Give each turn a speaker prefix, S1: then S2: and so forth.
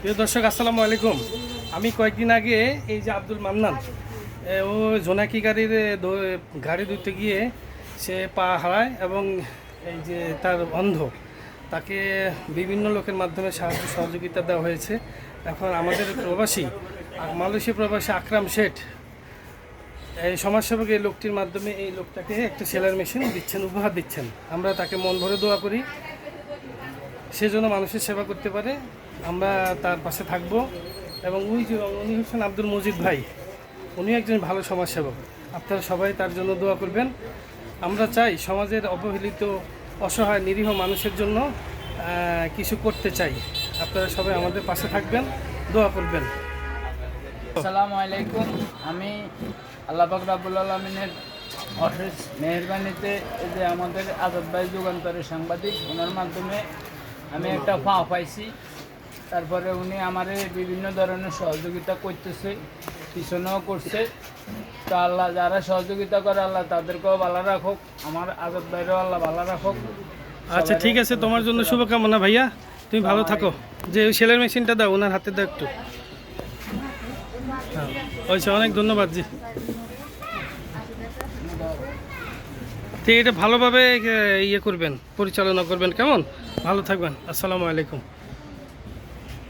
S1: প্রিয় দর্শক, আসসালামু আলাইকুম। আমি কয়েকদিন আগে এই যে আব্দুল মান্নান ও জোনাকি গাড়ির গাড়ি ধুতে গিয়ে সে পা হারায় এবং এই যে তার অন্ধ, তাকে বিভিন্ন লোকের মাধ্যমে সাহায্য, সহযোগিতা দেওয়া হয়েছে। এখন আমাদের প্রবাসী মালয়েশিয়া প্রবাসী আকরাম শেঠ, এই সমাজসেবক এই লোকটির মাধ্যমে এই লোকটাকে একটা সেলার মেশিন দিচ্ছেন, উপহার দিচ্ছেন। আমরা তাকে মন ভরে দোয়া করি। সে যেন মানুষের সেবা করতে পারে। আমরা তার পাশে থাকব এবং উনি যে উনি হচ্ছেন আব্দুল মজিদ ভাই উনি একজন ভালো সমাজসেবক। আপনারা সবাই তার জন্য দোয়া করবেন। আমরা চাই সমাজের অবহেলিত, অসহায়, নিরীহ মানুষের জন্য কিছু করতে চাই। আপনারা সবাই আমাদের পাশে থাকবেন, দোয়া করবেন।
S2: আসসালামু আলাইকুম। আমি আল্লাহ পাক রাবুল আলমিনের অশেষ মেহরবানিতে যে আমাদের আজাদ ভাই যুগান্তরের সাংবাদিক, ওনার মাধ্যমে আমি একটা ফাঁ পাইছি। তারপরে উনি আমারে বিভিন্ন ধরনের সহযোগিতা করতেছে পিছনেও করছে। তো আল্লাহ যারা সহযোগিতা করে আল্লাহ তাদেরকেও ভালো রাখুক আমার আজাদ ভাইরেও আল্লাহ ভালো রাখুক।
S1: আচ্ছা ঠিক আছে তোমার জন্য শুভকামনা ভাইয়া। তুমি ভালো থাকো। যে ওই সেলের মেশিনটা দাও ওনার হাতে দাও একটু। হ্যাঁ। অনেক ধন্যবাদ জি। ঠিক এটা ভালোভাবে ইয়ে করবেন পরিচালনা করবেন কেমন? ভালো থাকবেন আসসালামু আলাইকুম।